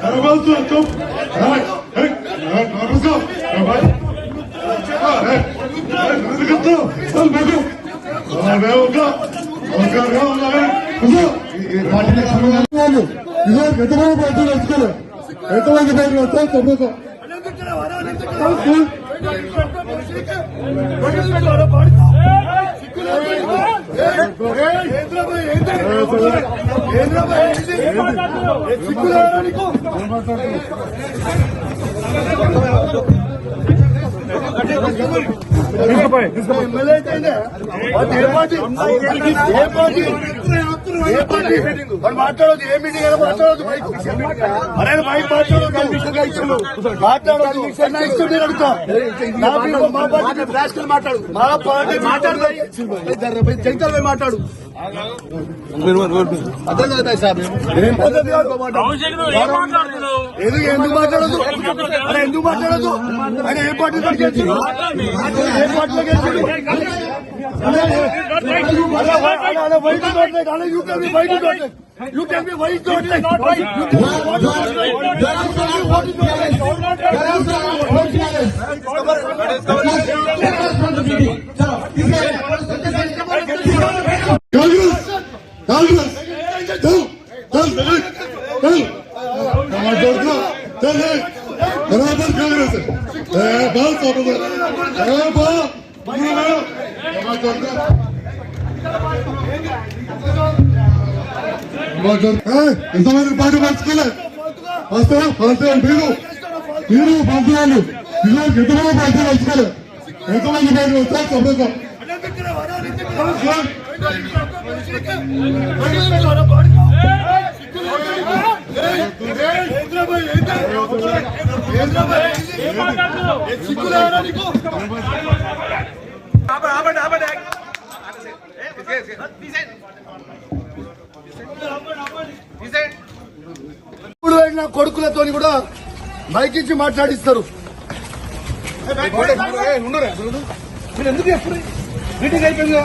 ربلو تو اپ رائک ہک ہک ربلو ربلو party వాడు మాట్లాడదు ఏ meeting అయినా మాట్లాడదు బైక్ అరే బైక్ మాట్లాడదు అడుగుతా మా పార్టీ మాట్లాడు మా పార్టీ మాట్లాడు జగితాలు మాట్లాడు. అర్థం కదా సార్ ఏం పద్ధతి కాదు మాట్లాడు. ఎందుకు ఎందుకు మాట్లాడదు అరే ఎందుకు మాట్లాడదు ఆయన ఏ పార్టీ గెలిచిండు ఏ పార్టీలో గెలిచిండు అరే, అరే, అరే, అరే, why you don't like? అరే, you tell me why you don't like? You tell me why you don't like? You tell me what you don't like? You tell me what you don't like? బరాబర్ కాంగ్రెస్. ఏ ball సాపద ఏ బా మాట్లాడుతున్నా మాట్లాడుతున్నా ఎంతమంది party పంచుకోలే వస్తా వస్తే మీరు. మీరు పంచుకోవాలి ఇలాంటి ఎంతమంది పార్టీ పంచుకోలే ఎంతమంది పార్టీ వచ్చారు తొమ్మిది కొడుకులతో కూడా బైక్ ఇచ్చి మాట్లాడిస్తారు మీరు ఎందుకు ఎప్పుడు మీటింగ్ అయిపోయిందా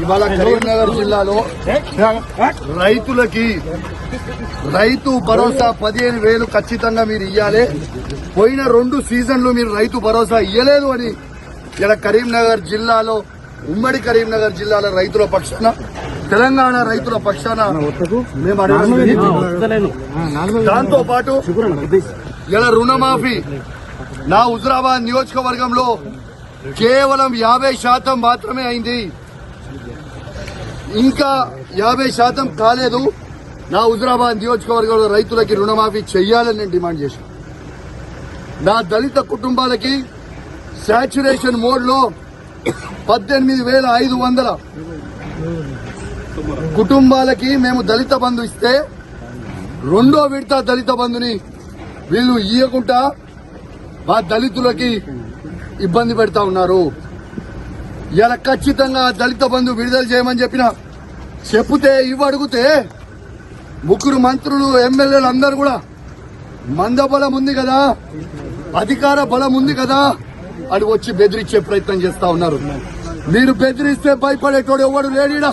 ఇవాళ కరీంనగర్ జిల్లాలో రైతులకి రైతు భరోసా పదిహేను వేలు ఖచ్చితంగా మీరు ఇయ్యాలి. పోయిన రెండు సీజన్లు మీరు రైతు భరోసా ఇయ్యలేదు అని ఇలా కరీంనగర్ జిల్లాలో ఉమ్మడి కరీంనగర్ జిల్లాలో రైతుల పక్షాన తెలంగాణ రైతుల పక్షాన దాంతో పాటు ఇలా రుణమాఫీ. నా హుజరాబాద్ నియోజకవర్గంలో కేవలం యాభై శాతం మాత్రమే అయింది. ఇంకా యాభై శాతం కాలేదు. నా హుజరాబాద్ నియోజకవర్గంలో రైతులకి రుణమాఫీ చెయ్యాలని నేను డిమాండ్ చేశాను. నా దళిత కుటుంబాలకి శాచ్యురేషన్ మోడ్లో పద్దెనిమిది వేల ఐదు వందల కుటుంబాలకి మేము దళిత బంధు ఇస్తే రెండో విడత దళిత బంధుని వీళ్ళు ఇయ్యకుండా మా దళితులకి ఇబ్బంది పెడతా ఉన్నారు. ఇలా ఖచ్చితంగా దళిత బంధు విడుదల చేయమని చెప్పిన చెప్తే ఇవి అడిగితే ముగ్గురు మంత్రులు ఎమ్మెల్యేలు అందరు కూడా మందబలం ఉంది కదా అధికార బలం ఉంది కదా అని వచ్చి బెదిరించే ప్రయత్నం చేస్తా ఉన్నారు. మీరు బెదిరిస్తే భయపడేటోడు ఎవడు లేడీడా?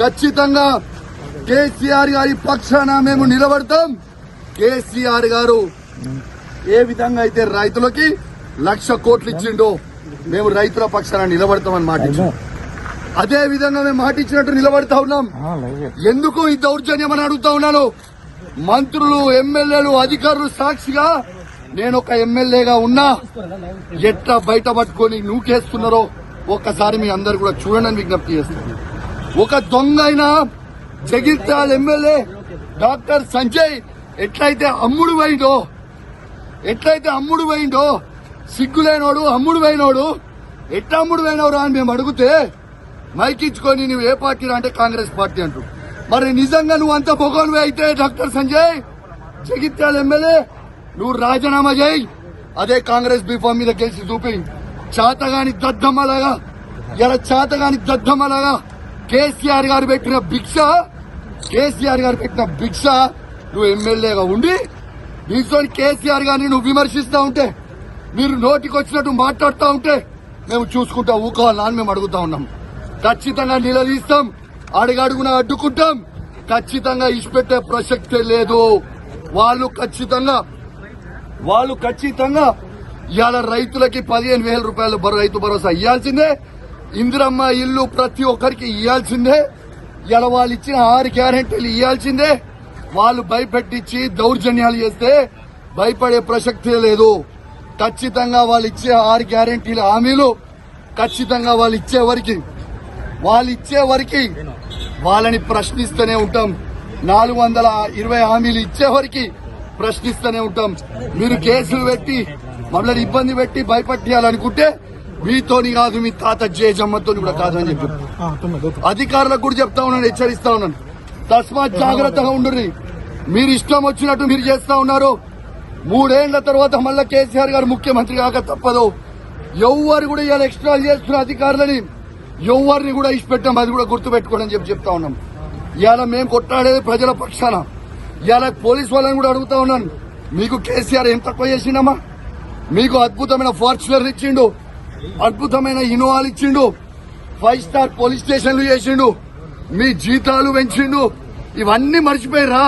ఖచ్చితంగా కేసీఆర్ గారి పక్షాన మేము నిలబడతాం. కేసీఆర్ గారు ఏ విధంగా అయితే రైతులకి లక్ష కోట్లు ఇచ్చిండో మేము రైతుల పక్షాన నిలబడతామని మాట. అదే విధంగా మేము మాట ఇచ్చినట్టు నిలబడతా ఉన్నాం. ఎందుకు ఈ దౌర్జన్యం అని అడుగుతా ఉన్నాను? మంత్రులు ఎమ్మెల్యేలు అధికారులు సాక్షిగా నేను ఒక ఎమ్మెల్యేగా ఉన్నా ఎట్లా బయట పట్టుకొని నూకేస్తున్నారో ఒక్కసారి మీ అందరు కూడా చూడండి విజ్ఞప్తి చేస్తున్నాను ఒక దొంగ అయిన జగిత్యాల ఎమ్మెల్యే డాక్టర్ సంజయ్ ఎట్లయితే అమ్ముడు పోయిండో ఎట్లయితే అమ్ముడు పోయిండో సిగ్గులేనోడు అమ్ముడు పోయినోడు ఎట్లా అమ్ముడు పోయినవరా అని మేము అడిగితే మైకిచ్చుకొని నువ్వు ఏ పార్టీ అంటే కాంగ్రెస్ పార్టీ అంటు. మరి నిజంగా నువ్వు అంత పొగలు అయితే డాక్టర్ సంజయ్? జగిత్యాల ఎమ్మెల్యే నువ్వు రాజీనామా చేయి. అదే కాంగ్రెస్ బీఫామ్ మీద గెలిచి చూపి. చాతగాని దద్దమ్మలాగా ఇలా చాతగాని దద్దమ్మలాగా కేసీఆర్ గారు పెట్టిన భిక్ష కేసీఆర్ గారు పెట్టిన భిక్ష నువ్వు ఎమ్మెల్యేగా ఉండి నీతో కేసీఆర్ గారిని నువ్వు విమర్శిస్తా ఉంటే మీరు నోటికి వచ్చినట్టు మాట్లాడుతూ ఉంటే మేము చూసుకుంటా ఊకోవాలా అని మేము అడుగుతా ఉన్నాం. ఖచ్చితంగా నిలదీస్తాం అడుగడుగున అడ్డుకుంటాం. ఖచ్చితంగా ఇచ్చిపెట్టే ప్రసక్తే లేదు. వాళ్ళు ఖచ్చితంగా వాళ్ళు ఖచ్చితంగా ఇవాళ రైతులకి పదిహేను వేల రూపాయలు రైతు భరోసా ఇవ్వాల్సిందే ఇందిరమ్మ ఇల్లు ప్రతి ఒక్కరికి ఇవ్వాల్సిందే ఇవాళ వాళ్ళు ఇచ్చిన ఆరు గ్యారెంటీలు ఇవ్వాల్సిందే వాళ్ళు భయపెట్టించి దౌర్జన్యాలు చేస్తే భయపడే ప్రసక్తే లేదు. ఖచ్చితంగా వాళ్ళు ఇచ్చే ఆరు గ్యారెంటీల హామీలు ఖచ్చితంగా వాళ్ళు ఇచ్చే వరకు వాళ్ళు ఇచ్చే వరకు వాళ్ళని ప్రశ్నిస్తూనే ఉంటాం. నాలుగు వందల ఇరవై హామీలు ఇచ్చే వరకు ప్రశ్నిస్తూనే ఉంటాం. మీరు కేసులు పెట్టి మమ్మల్ని ఇబ్బంది పెట్టి భయపట్టియాలనుకుంటే మీతోని కాదు మీ తాత జేజమ్మతో కూడా కాదు అని చెప్పి అధికారులకు కూడా చెప్తా ఉన్నాను హెచ్చరిస్తా ఉన్నాను. తస్మాత్ జాగ్రత్తగా ఉండుర్రి. మీరు ఇష్టం వచ్చినట్టు మీరు చేస్తా ఉన్నారు. మూడేళ్ళ తర్వాత మళ్ళా కేసీఆర్ గారు ముఖ్యమంత్రి కాక తప్పదు. ఎవ్వరు కూడా ఇవాళ ఎక్స్ట్రా చేస్తున్న అధికారులని ఎవరిని కూడా ఇచ్చిపెట్టాం అది కూడా గుర్తుపెట్టుకోండి అని చెప్పి చెప్తా ఉన్నాం. ఇవాళ మేము కొట్లాడేది ప్రజల పక్షాన. ఇవాళ పోలీస్ వాళ్ళని కూడా అడుగుతా ఉన్నాను. మీకు కేసీఆర్ ఏం తక్కువ చేసిండమ్మా? మీకు అద్భుతమైన ఫార్చునర్ ఇచ్చిండు అద్భుతమైన ఇన్నోవాలు ఇచ్చిండు ఫైవ్ స్టార్ పోలీస్ స్టేషన్లు చేసిండు. మీ జీతాలు పెంచిండు. ఇవన్నీ మర్చిపోయిరా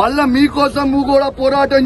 మళ్ళా మీకోసం నువ్వు కూడా పోరాటం